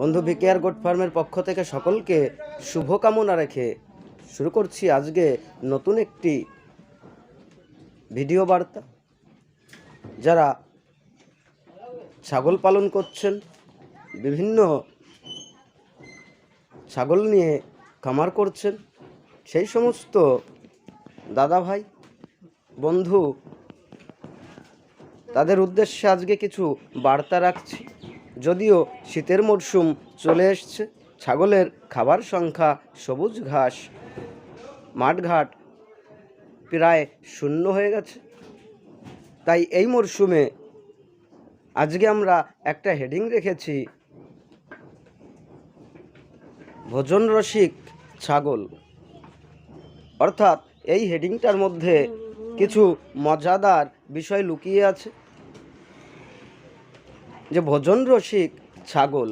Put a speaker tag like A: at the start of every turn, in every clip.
A: বন্ধু BKR goat ফার্মের পক্ষ থেকে সকলকে শুভকামনা রেখে শুরু করছি আজকে নতুন একটি ভিডিও বার্তা। যারা ছাগল পালন করছেন, বিভিন্ন ছাগল নিয়ে খামার করছেন, সেই সমস্ত দাদা ভাই বন্ধু, তাদের উদ্দেশ্যে আজকে কিছু বার্তা রাখছি। যদিও শীতের মরশুম চলে এসছে, ছাগলের খাবার সংখ্যা সবুজ ঘাস, মাঠঘাট প্রায় শূন্য হয়ে গেছে। তাই এই মরশুমে আজকে আমরা একটা হেডিং রেখেছি। ভোজন রসিক ছাগল। অর্থাৎ এই হেডিংটার মধ্যে কিছু মজাদার বিষয় লুকিয়ে আছে। যে ভোজন রসিক ছাগল,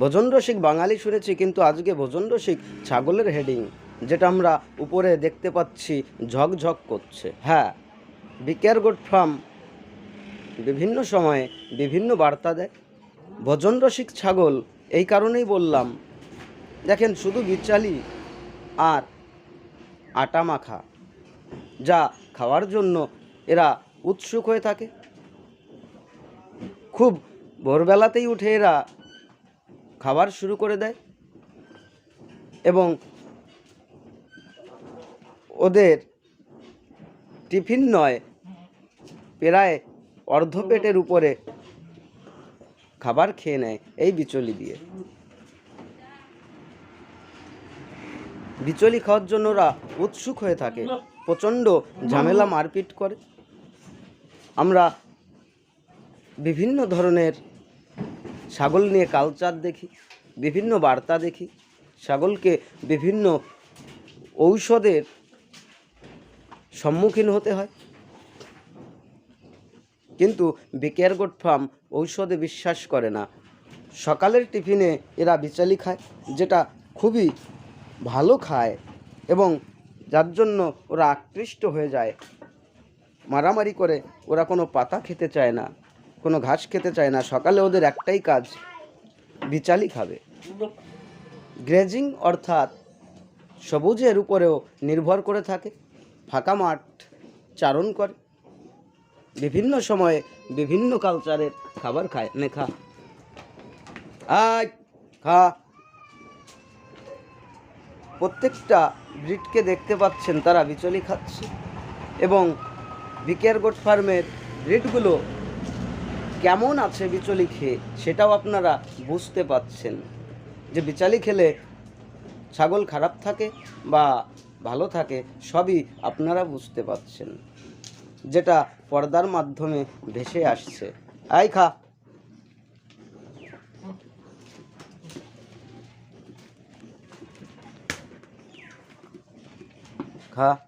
A: ভোজন রসিক বাঙালি শুনেছি, কিন্তু আজকে ভোজন রসিক ছাগলের হেডিং যেটা আমরা উপরে দেখতে পাচ্ছি, ঝকঝক করছে। হ্যাঁ বিকেয়ার গোট ফার্ম বিভিন্ন সময়ে বিভিন্ন বার্তা দেয়। ভোজন রসিক ছাগল, এই কারণেই বললাম, দেখেন শুধু বিচালি আর আটা মাখা, যা খাওয়ার জন্য এরা উৎসুক হয়ে থাকে। খুব ভোরবেলাতেই উঠে এরা খাবার শুরু করে দেয় এবং ওদের টিফিন নয়, প্রায় অর্ধ পেটের উপরে খাবার খেয়ে নেয় এই বিচলি দিয়ে। বিচলি খাওয়ার জন্য ওরা উৎসুক হয়ে থাকে, প্রচণ্ড ঝামেলা মারপিট করে। আমরা বিভিন্ন ধরনের ছাগল নিয়ে কালচার দেখি, বিভিন্ন বার্তা দেখি, ছাগলকে বিভিন্ন ঔষধের সম্মুখীন হতে হয়। কিন্তু বিকেয়ার গোট ফার্ম ঔষধে বিশ্বাস করে না। সকালের টিফিনে এরা বিচালি খায়, যেটা খুবই ভালো খায় এবং যার জন্য ওরা আকৃষ্ট হয়ে যায়। মারামারি করে ওরা কোনো পাতা খেতে চায় না। কোনো ঘাস খেতে চায় না। সকালে ওদের একটাই কাজ, বিচালি খাবে। গ্রেজিং অর্থাৎ সবুজের উপরেও নির্ভর করে থাকে, ফাঁকা মাঠ চারণ করে। বিভিন্ন সময়ে বিভিন্ন কালচারের খাবার খায়, নে খা। আয়, খা। প্রত্যেকটা ব্রিডকে দেখতে পাচ্ছেন, তারা বিচলি খাচ্ছে। এবং বিকেয়ার গোট ফার্মের ব্রিডগুলো কেমন আছে বিচলি খেয়ে, সেটাও আপনারা বুঝতে পাচ্ছেন। যে বিচালি খেলে ছাগল খারাপ থাকে বা ভালো থাকে, সবই আপনারা বুঝতে পাচ্ছেন। যেটা পর্দার মাধ্যমে ভেসে আসছে। আই খা। খা।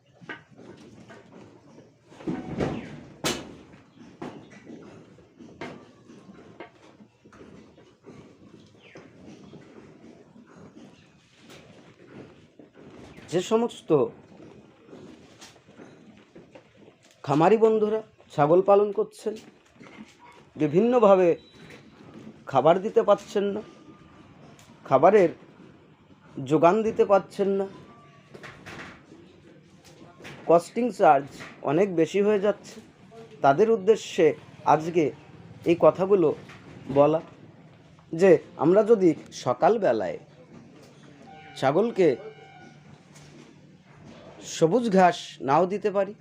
A: যে সমস্ত খামারি বন্ধুরা ছাগল পালন করছেন, বিভিন্নভাবে খাবার দিতে পারছেন না, খাবারের যোগান দিতে পারছেন না কস্টিং চার্জ অনেক বেশি হয়ে যাচ্ছে। তাদের উদ্দেশ্যে আজকে এই কথাগুলো বলা যে, আমরা যদি সকালবেলায় ছাগলকে সবুজ ঘাস নাও দিতে পারি।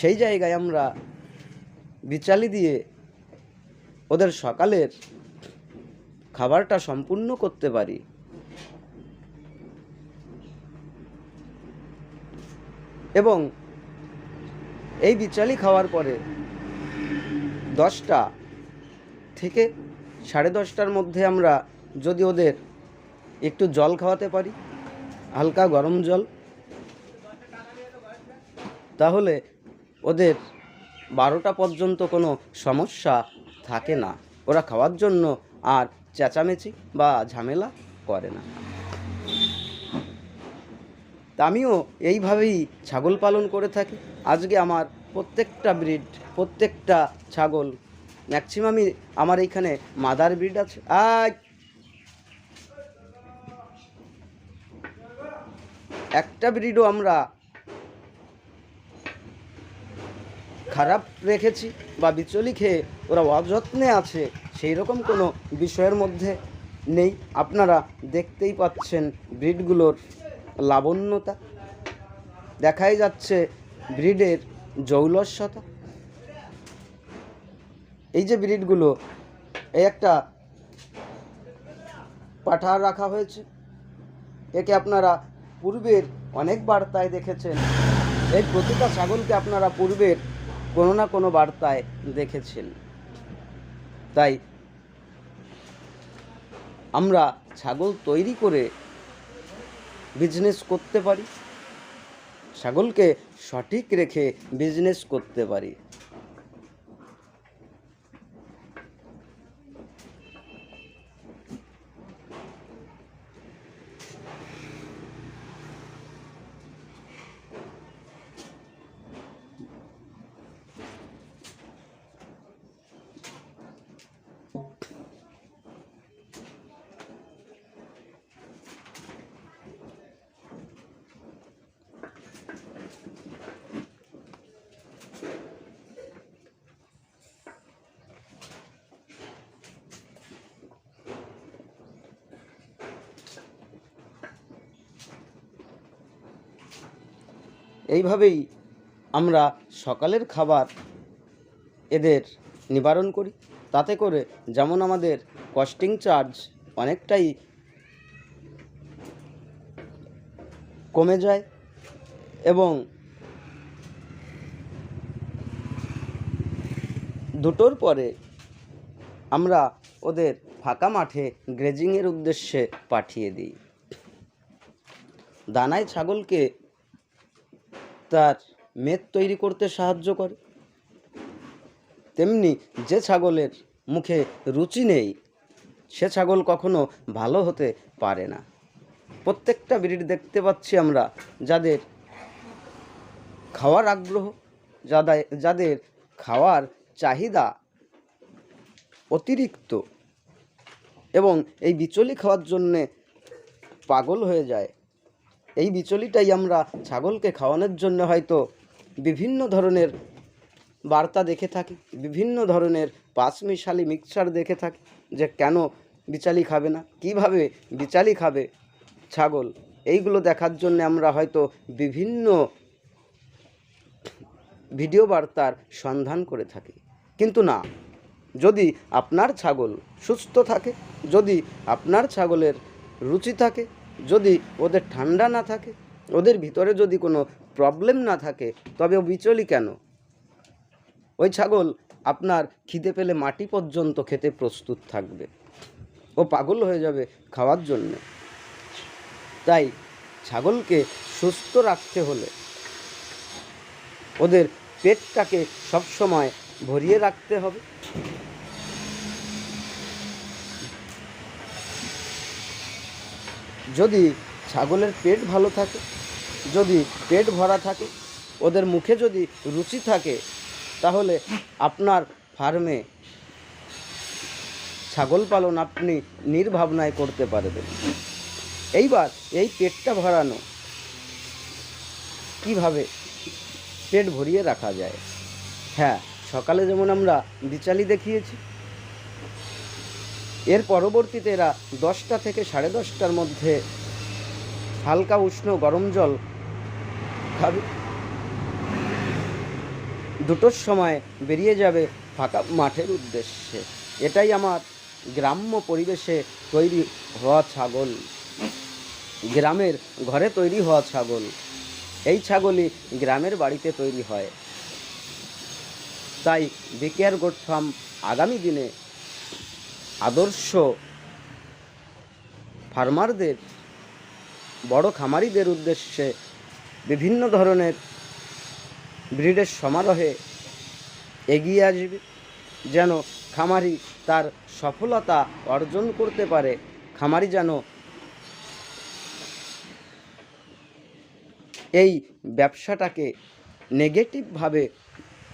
A: সেই জায়গায় আমরা বিচালি দিয়ে ওদের সকালের খাবারটা সম্পূর্ণ করতে পারি। এবং এই বিচালি খাওয়ার পরে দশটা থেকে সাড়ে দশটার মধ্যে আমরা যদি ওদের একটু জল খাওয়াতে পারি, হালকা গরম জল তাহলে ওদের বারোটা পর্যন্ত কোনো সমস্যা থাকে না। ওরা খাওয়ার জন্য আর চেঁচামেচি বা ঝামেলা করে না। আমিও এইভাবেই ছাগল পালন করে থাকি। আজকে আমার প্রত্যেকটা ব্রিড প্রত্যেকটা ছাগল ম্যাক্সিমামই আমার এইখানে মাদার ব্রিড আছে। আজ একটা ব্রিডও আমরা খারাপ রেখেছি বা বিচলি খেয়ে ওরা অযত্নে আছে সেই রকম কোনো বিষয়ের মধ্যে নেই। আপনারা দেখতেই পাচ্ছেন ব্রিডগুলোর লাবণ্যতা। দেখাই যাচ্ছে ব্রিডের জৌলস্যতা। এই যে ব্রিডগুলো, এই একটা পাঠা রাখা হয়েছে। একে আপনারা পূর্বের অনেক বার্তায় দেখেছেন। এই প্রতিটা ছাগলকে আপনারা পূর্বের কোনো না কোনো বার্তায় দেখেছেন। তাই আমরা ছাগল তৈরি করে বিজনেস করতে পারি, ছাগলকে সঠিক রেখে বিজনেস করতে পারি। এইভাবেই আমরা সকালের খাবার এদের নিবারণ করি। তাতে করে যেমন আমাদের কস্টিং চার্জ অনেকটাই কমে যায় এবং দুটোর পরে আমরা ওদের ফাঁকা মাঠে গ্রেজিংয়ের উদ্দেশ্যে পাঠিয়ে দিই। দানায় ছাগলকে তার মেদ তৈরি করতে সাহায্য করে। তেমনি যে ছাগলের মুখে রুচি নেই, সে ছাগল কখনো ভালো হতে পারে না। প্রত্যেকটা ব্রিড দেখতে পাচ্ছি আমরা যাদের খাওয়ার আগ্রহ যাদের যাদের খাওয়ার চাহিদা অতিরিক্ত এবং এই বিচলি খাওয়ার জন্যে পাগল হয়ে যায়। এই বিচলিটাই আমরা ছাগলকে খাওয়ানোর জন্য হয়তো বিভিন্ন ধরনের বার্তা দেখে থাকি, বিভিন্ন ধরনের পাঁচমিশালি মিক্সচার দেখে থাকি যে কেন বিচালি খাবে না, কীভাবে বিচালি খাবে ছাগল। এইগুলো দেখার জন্য আমরা হয়তো বিভিন্ন ভিডিও বার্তার সন্ধান করে থাকি। কিন্তু না, যদি আপনার ছাগল সুস্থ থাকে, যদি আপনার ছাগলের রুচি থাকে যদি ওদের ঠান্ডা না থাকে, ওদের ভিতরে যদি কোনো প্রবলেম না থাকে, তবে ও বিচলি কেন? ওই ছাগল আপনার খিদে পেলে মাটি পর্যন্ত খেতে প্রস্তুত থাকবে। ও পাগল হয়ে যাবে খাওয়ার জন্য। তাই ছাগলকে সুস্থ রাখতে হলে ওদের পেটটাকে সবসময় ভরিয়ে রাখতে হবে। যদি ছাগলের পেট ভালো থাকে, যদি পেট ভরা থাকে, ওদের মুখে যদি রুচি থাকে, তাহলে আপনার ফার্মে ছাগল পালন আপনি নির্ভাবনায় করতে পারবেন। এইবার এই পেটটা ভরানো কীভাবে? পেট ভরিয়ে রাখা যায়। হ্যাঁ সকালে যেমন আমরা বিচালি দেখিয়েছি এর পরবর্তীতে এরা দশটা থেকে সাড়ে দশটার মধ্যে হালকা উষ্ণ গরম জল খাবে। দুটোর সময় বেরিয়ে যাবে ফাঁকা মাঠের উদ্দেশ্যে। এটাই আমার গ্রাম্য পরিবেশে তৈরি হওয়া ছাগল। গ্রামের ঘরে তৈরি হওয়া ছাগল। এই ছাগলই গ্রামের বাড়িতে তৈরি হয়। তাই বিকেয়ার গোট ফার্ম আগামী দিনে আদর্শ ফার্মারদের, বড় খামারিদের উদ্দেশ্যে বিভিন্ন ধরনের ব্রিডের সমারোহে এগিয়ে আসবে, যেন খামারি তার সফলতা অর্জন করতে পারে। খামারি যেন এই ব্যবসাটাকে নেগেটিভভাবে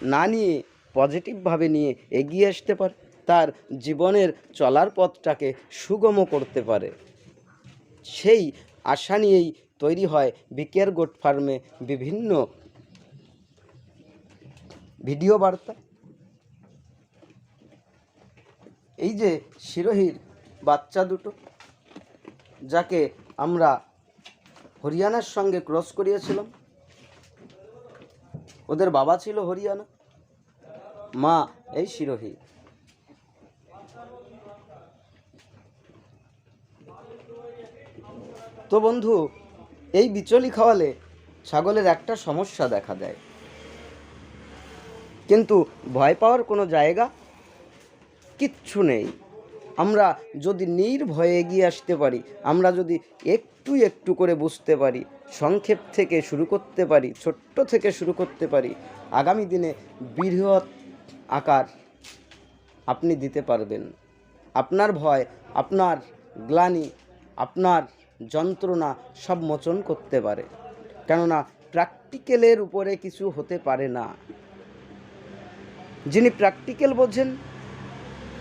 A: না নিয়ে পজিটিভভাবে নিয়ে এগিয়ে আসতে পারে। তার জীবনের চলার পথটাকে সুগম করতে পারে। সেই আশা নিয়েই তৈরি হয় বিকেয়ার গোট ফার্মে বিভিন্ন ভিডিও বার্তা। এই যে শিরোহির বাচ্চা দুটো, যাকে আমরা হরিয়ানার সঙ্গে ক্রস করিয়েছিলাম। ওদের বাবা ছিল হরিয়ানা, মা এই শিরোহী। তো বন্ধু, এই বিচলি খাওয়ালে ছাগলের একটা সমস্যা দেখা দেয়। কিন্তু ভয় পাওয়ার কোনো জায়গা কিচ্ছু নেই। আমরা যদি নির্ভয়ে এগিয়ে আসতে পারি, আমরা যদি একটু একটু করে বুঝতে পারি, সংক্ষেপ থেকে শুরু করতে পারি, ছোট্ট থেকে শুরু করতে পারি, আগামী দিনে বৃহৎ আকার আপনি দিতে পারবেন। আপনার ভয়, আপনার গ্লানি, আপনার যন্ত্রণা সব মোচন করতে পারে। কেননা প্র্যাকটিক্যালের উপরে কিছু হতে পারে না। যিনি প্র্যাকটিক্যাল বোঝেন,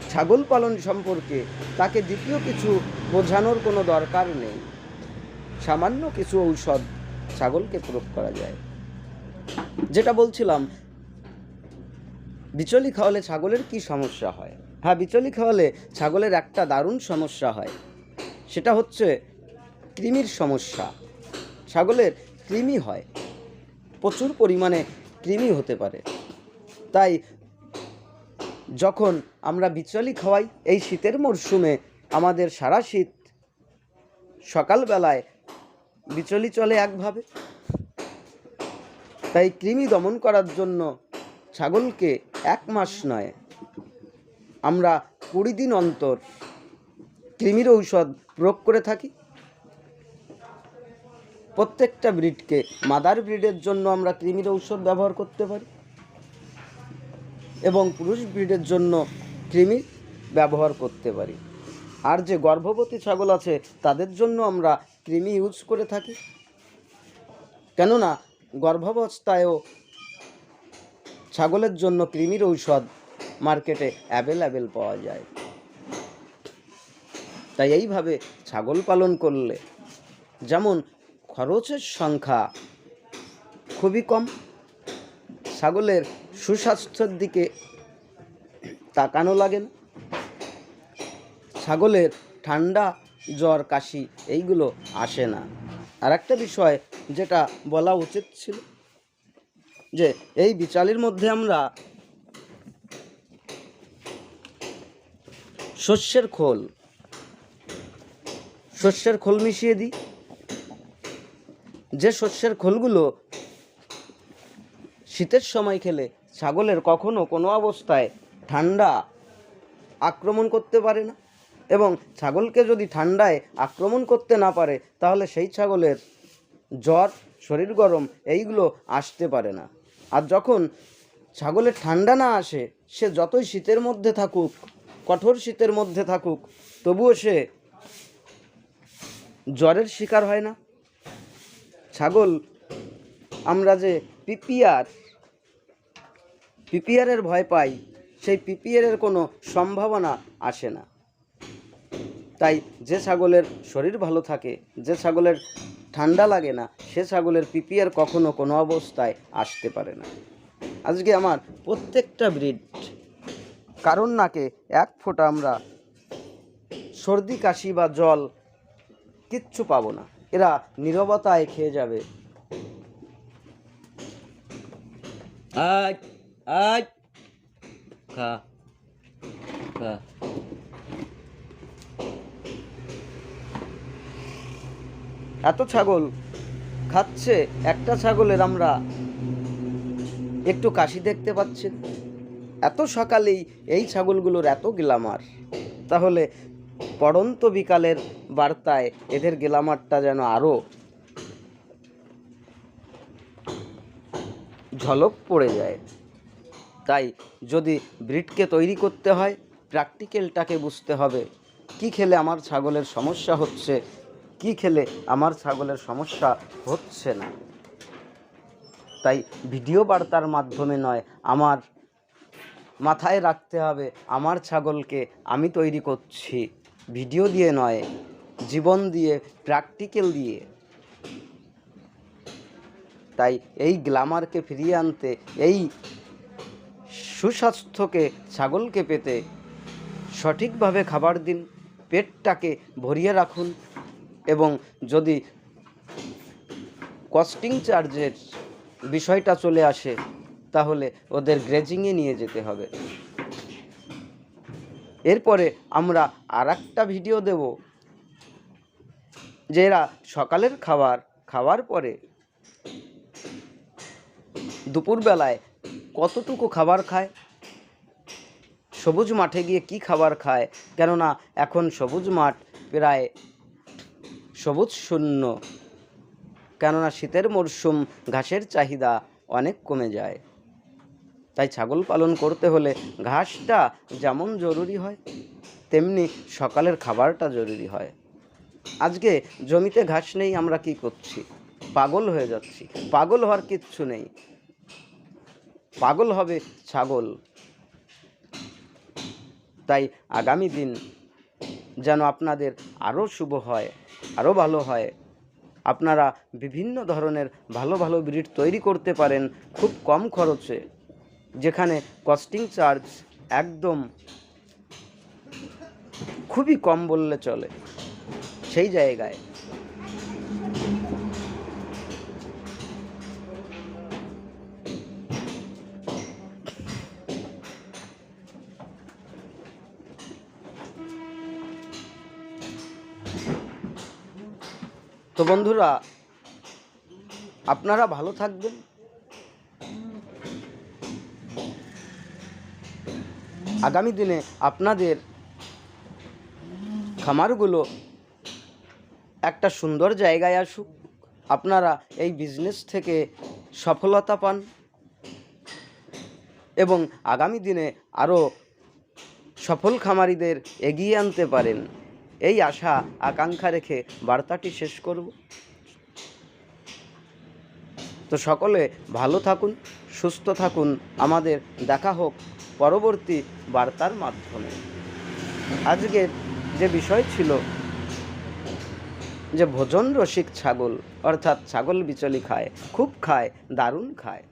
A: ছাগল পালন সম্পর্কে তাকে দ্বিতীয় কিছু বোঝানোর কোনো দরকার নেই। সামান্য কিছু ঔষধ ছাগলকে প্রয়োগ করা যায়। যেটা বলছিলাম, বিচলি খাওয়ালে ছাগলের কি সমস্যা হয়? হ্যাঁ বিচলি খাওয়ালে ছাগলের একটা দারুণ সমস্যা হয়। সেটা হচ্ছে কৃমির সমস্যা। ছাগলের কৃমি হয়। প্রচুর পরিমাণে কৃমি হতে পারে। তাই যখন আমরা বিচলি খাওয়াই, এই শীতের মরশুমে আমাদের সারা শীত সকালবেলায় বিচলি চলে একভাবে। তাই কৃমি দমন করার জন্য ছাগলকে এক মাস নয়, আমরা কুড়ি দিন অন্তর কৃমির ঔষধ প্রয়োগ করে থাকি। প্রত্যেকটা ব্রিডকে মাদার ব্রিডের জন্য আমরা কৃমির ঔষধ ব্যবহার করতে পারি। এবং পুরুষ ব্রিডের জন্য কৃমি ব্যবহার করতে পারি। আর যে গর্ভবতী ছাগল আছে, তাদের জন্য আমরা কৃমি ইউজ করে থাকি। কেননা, গর্ভাবস্থায়ও ছাগলের জন্য কৃমির ঔষধ মার্কেটে অ্যাভেলেবেল পাওয়া যায়। তাই এইভাবে ছাগল পালন করলে যেমন খরচের সংখ্যা খুবই কম। ছাগলের সুস্বাস্থ্যের দিকে তাকানো লাগে না। ছাগলের ঠান্ডা, জ্বর, কাশি এইগুলো আসে না। আর একটা বিষয় যেটা বলা উচিত ছিল, যে এই বিচালির মধ্যে আমরা শস্যের খোল শস্যের খোল মিশিয়ে দিই। যে শস্যের খোলগুলো শীতের সময় খেলে, ছাগলের কখনো কোনো অবস্থায় ঠান্ডা আক্রমণ করতে পারে না। এবং ছাগলকে যদি ঠান্ডায় আক্রমণ করতে না পারে, তাহলে সেই ছাগলের জ্বর, শরীর গরম, এইগুলো আসতে পারে না। আর যখন ছাগলের ঠান্ডা না আসে, সে যতই শীতের মধ্যে থাকুক, কঠোর শীতের মধ্যে থাকুক, তবুও সে জ্বরের শিকার হয় না। ছাগল, আমরা যে পিপিআর, পিপিআরের ভয় পাই, সেই পিপিআরের কোনো সম্ভাবনা আসে না। তাই যে ছাগলের শরীর ভালো থাকে, যে ছাগলের ঠান্ডা লাগে না, সে ছাগলের পিপিআর কখনো কোনো অবস্থায় আসতে পারে না। আজকে আমার প্রত্যেকটা ব্রিড, কারণ নাকে এক ফোঁটা আমরা সর্দি, কাশি বা জল কিচ্ছু পাবো না। এরা নীরবতায় খেয়ে যাবে। খা খা। এত ছাগল খাচ্ছে একটা ছাগলের আমরা একটু কাশি দেখতে পাচ্ছি। এত সকালেই এই ছাগলগুলোর এত গ্লামার তাহলে পড়ন্ত বিকালের বার্তায় এদের গ্লামারটা যেন আরও ঝলক পড়ে যায়। তাই যদি ব্রিডকে তৈরি করতে হয়, প্র্যাকটিক্যালটাকে বুঝতে হবে। কি খেলে আমার ছাগলের সমস্যা হচ্ছে? কি খেলে আমার ছাগলের সমস্যা হচ্ছে না? তাই ভিডিও বার্তার মাধ্যমে নয়, আমার মাথায় রাখতে হবে, আমার ছাগলকে আমি তৈরি করছি। ভিডিও দিয়ে নয়, জীবন দিয়ে প্র্যাকটিক্যাল দিয়ে। তাই এই গ্ল্যামারকে ফিরিয়ে আনতে, এই সুস্বাস্থ্যকে, ছাগলকে পেতে সঠিকভাবে খাবার দিন, পেটটাকে ভরিয়ে রাখুন এবং যদি কস্টিং চার্জের বিষয়টা চলে আসে, তাহলে ওদের গ্রেজিংয়ে নিয়ে যেতে হবে। এরপরে আমরা আর একটা ভিডিও দেব যে এরা সকালের খাবার, খাওয়ার পরে দুপুরবেলায় কতটুকু খাবার খায়, সবুজ মাঠে গিয়ে কি খাবার খায়, কেননা এখন সবুজ মাঠ প্রায় সবুজ শূন্য, কেননা শীতের মরশুম, ঘাসের চাহিদা অনেক কমে যায়। তাই ছাগল পালন করতে হলে ঘাসটা যেমন জরুরি হয়, তেমনি সকালের খাবারটা জরুরি হয়। আজকে জমিতে ঘাস নেই, আমরা কি করছি? পাগল হয়ে যাচ্ছি। পাগল হওয়ার কিচ্ছু নেই। পাগল হবে ছাগল। তাই আগামী দিন যেন আপনাদের আরও শুভ হয় আরও ভালো হয়। আপনারা বিভিন্ন ধরনের ভালো ভালো ব্রিড তৈরি করতে পারেন, খুব কম খরচে। যেখানে কস্টিং চার্জ একদম খুবই কম বললে চলে, সেই জায়গায়। তো বন্ধুরা, আপনারা ভালো থাকবেন। আগামী দিনে আপনাদের খামারগুলো একটা সুন্দর জায়গায় আসুক। আপনারা এই বিজনেস থেকে সফলতা পান। এবং আগামী দিনে আরও সফল খামারিদের এগিয়ে আনতে পারেন। এই আশা, আকাঙ্ক্ষা রেখে বার্তাটি শেষ করব। তো সকলে ভালো থাকুন, সুস্থ থাকুন। আমাদের দেখা হোক। পরবর্তী বার্তার মাধ্যমে। আজকের যে বিষয় ছিল, যে ভোজন রসিক ছাগল, অর্থাৎ ছাগল বিচলি খায়, খুব খায়, দারুণ খায়।